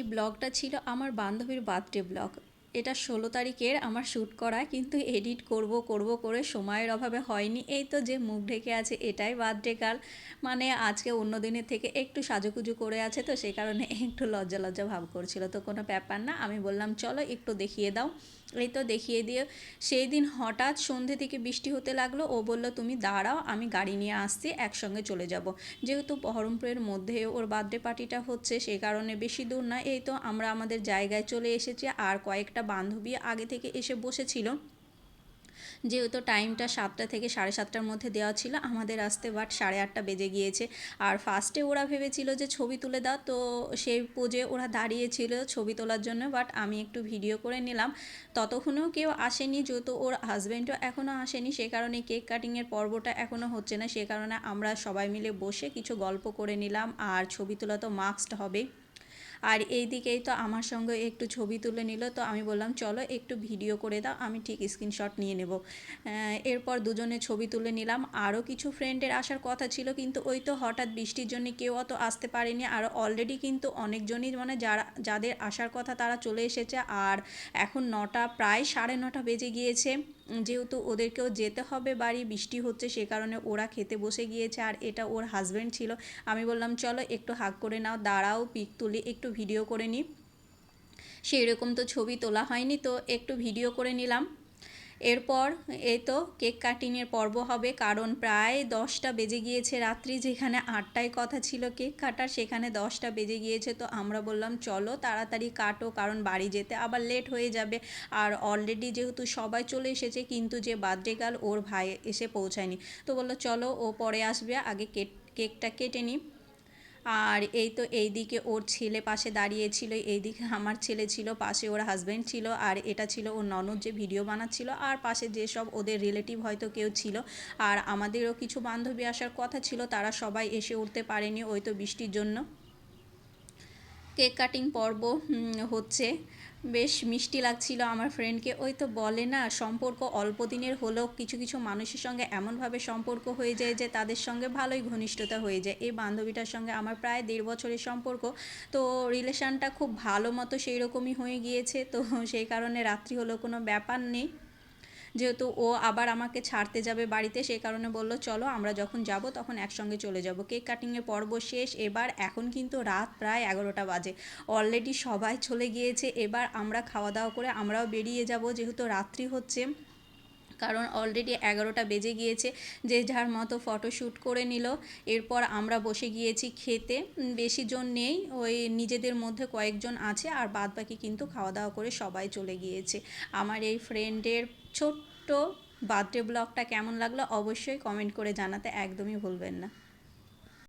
এই ব্লগটা ছিল আমার বান্ধবীর বার্থডে ব্লগ। এটা ষোলো তারিখের আমার শ্যুট করা, কিন্তু এডিট করব করব করে সময়ের অভাবে হয়নি। এই তো যে মুখ ঢেকে আছে, এটাই বার্থডে কাল মানে আজকে অন্য দিনের থেকে একটু সাজুকুজু করে আছে তো সেই কারণে একটু লজ্জা লজ্জা ভাব করছিল। তো কোনো ব্যাপার না, আমি বললাম, চলো একটু দেখিয়ে দাও। এই তো দেখিয়ে দিয়ে সেই দিন হঠাৎ সন্ধে থেকে বৃষ্টি হতে লাগল। ও বলল, তুমি দাঁড়াও, আমি গাড়ি নিয়ে আসছি, একসঙ্গে চলে যাব। যেহেতু বহরমপুরের মধ্যে ওর বার্থডে পার্টিটা হচ্ছে সেই কারণে বেশি দূর না। এই তো আমরা আমাদের জায়গায় চলে এসেছি, আর কয়েকটা বান্ধবী আগে থেকে এসে বসেছিল। যেহেতু টাইমটা সাতটা থেকে সাড়ে সাতটার মধ্যে দেওয়া ছিল, আমাদের আসতে বাট সাড়ে আটটা বেজে গিয়েছে। আর ফার্স্টে ওরা ভেবেছিল যে ছবি তুলে দাও, তো সেই পোজে ওরা দাঁড়িয়েছিল ছবি তোলার জন্য বাট আমি একটু ভিডিও করে নিলাম। ততক্ষণেও কেউ আসেনি, যেহেতু ওর হাজব্যান্ডও এখনও আসেনি, সে কারণে কেক কাটিংয়ের পর্বটা এখনও হচ্ছে না। সে কারণে আমরা সবাই মিলে বসে কিছু গল্প করে নিলাম, আর ছবি তোলা তো মাস্কড হবে। আর এই দিকেই তো আমার সঙ্গে একটু ছবি তুলে নিল। তো আমি বললাম, চলো একটু ভিডিও করে দাও, আমি ঠিক স্ক্রিনশট নিয়ে নেব। এরপর দুজনে ছবি তুলে নিলাম। আরও কিছু ফ্রেন্ডের আসার কথা ছিল, কিন্তু ওই তো হঠাৎ বৃষ্টির জন্য কেউ অত আসতে পারেনি। আর অলরেডি কিন্তু অনেকজনই মানে যারা, যাদের আসার কথা তারা চলে এসেছে। আর এখন নটা, প্রায় সাড়ে নটা বেজে গিয়েছে। যেহেতু ওদেরকেও যেতে হবে বাড়ি, বৃষ্টি হচ্ছে সে কারণে ওরা খেতে বসে গিয়েছে আর এটা ওর হাজব্যান্ড ছিল। আমি বললাম, চলো একটু হাক করে নাও, দাঁড়াও, পিক তুলি, একটু ভিডিও করে নিই সেই রকম তো ছবি তোলা হয়নি, তো একটু ভিডিও করে নিলাম। এরপর এই তো কেক কাটিংয়ের পর্ব হবে, কারণ প্রায় দশটা বেজে গিয়েছে রাত্রি, যেখানে আটটায় কথা ছিল কেক কাটার, সেখানে দশটা বেজে গিয়েছে। তো আমরা বললাম, চলো তাড়াতাড়ি কাটো, কারণ বাড়ি যেতে আবার লেট হয়ে যাবে। আর অলরেডি যেহেতু সবাই চলে এসেছে, কিন্তু যে বার্থডে গার্ল ওর ভাই এসে পৌঁছায়নি। তো বলল, চলো ও পরে আসবে, আগে কেক, কেকটা কেটে নিই। আর এই তো এই দিকে ওর ছেলে পাশে দাঁড়িয়েছিল এই দিকে আমার ছেলে ছিল, পাশে ওর হাজব্যান্ড ছিল, আর এটা ছিল ওর ননদ যে ভিডিও বানাচ্ছিল, আর পাশে যেসব ওদের রিলেটিভ হয়তো কেউ ছিল। আর আমাদেরও কিছু বান্ধবী আসার কথা ছিল, তারা সবাই এসে উঠতে পারেনি ওই তো বৃষ্টির জন্য। কেক কাটিং পর্ব হচ্ছে। বেশ মিষ্টি লাগছিল আমার ফ্রেন্ডকে। ওই তো বলে না, সম্পর্ক অল্প দিনের হলেও কিছু কিছু মানুষের সঙ্গে এমনভাবে সম্পর্ক হয়ে যায় যে তাদের সঙ্গে ভালোই ঘনিষ্ঠতা হয়ে যায়। এই বান্ধবীটার সঙ্গে আমার প্রায় দেড় বছরের সম্পর্ক। তো রিলেশানটা খুব ভালো মতো সেই রকমই হয়ে গিয়েছে। তো সেই কারণে রাত্রি হলেও কোনো ব্যাপার নেই। যেহেতু ও আবার আমাকে ছাড়তে যাবে বাড়িতে সেই কারণে বলল, চলো, আমরা যখন যাব তখন একসঙ্গে চলে যাব। কেক কাটিংয়ের পর্ব শেষ। এবার এখন কিন্তু রাত প্রায় এগারোটা বাজে। অলরেডি সবাই চলে গিয়েছে। এবার আমরা খাওয়া দাওয়া করে আমরাও বেরিয়ে যাব। যেহেতু রাত্রি হচ্ছে কারণ অলরেডি এগারোটা বেজে গিয়েছে, যে যার মতো ফটোশ্যুট করে নিল। এরপর আমরা বসে গিয়েছি খেতে। বেশি জন নেই, ওই নিজেদের মধ্যে কয়েকজন আছে, আর বাদ বাকি কিন্তু খাওয়া দাওয়া করে সবাই চলে গিয়েছে। আমার এই ফ্রেন্ডের ছোট্ট বার্থডে ব্লগটা কেমন লাগল অবশ্যই কমেন্ট করে জানাতে একদমই ভুলবেন না।